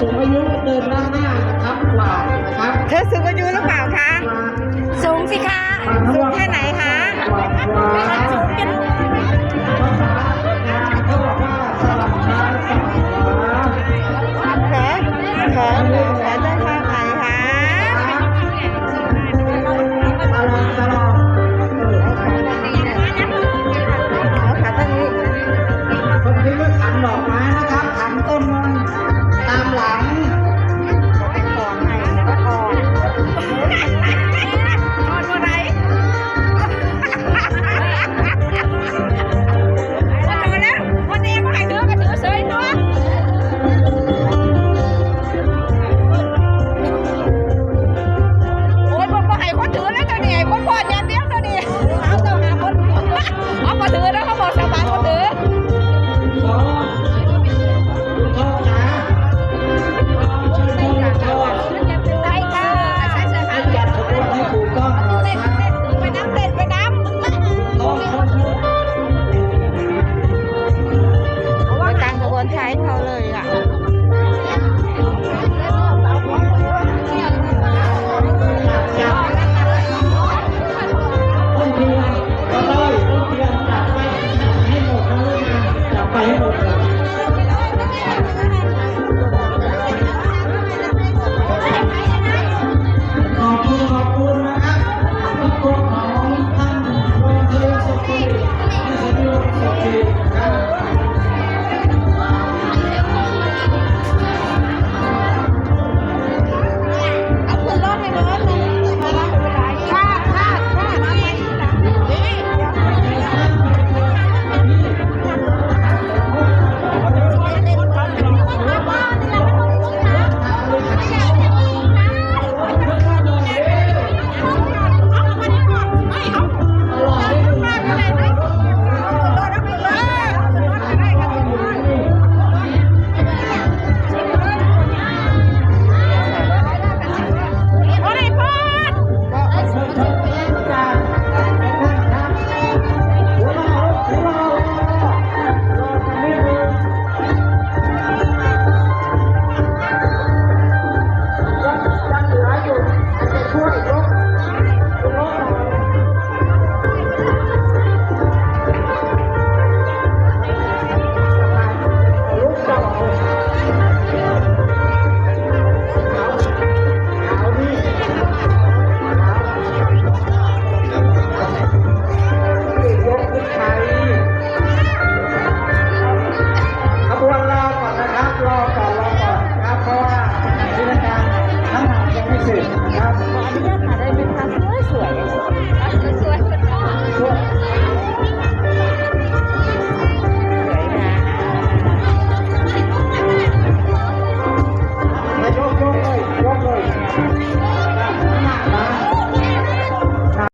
สูงอายุเดินด้าหน้าครับกว่านะครับ เธอสูงอายุหรือเปล่าคะ สูงสิคะ สู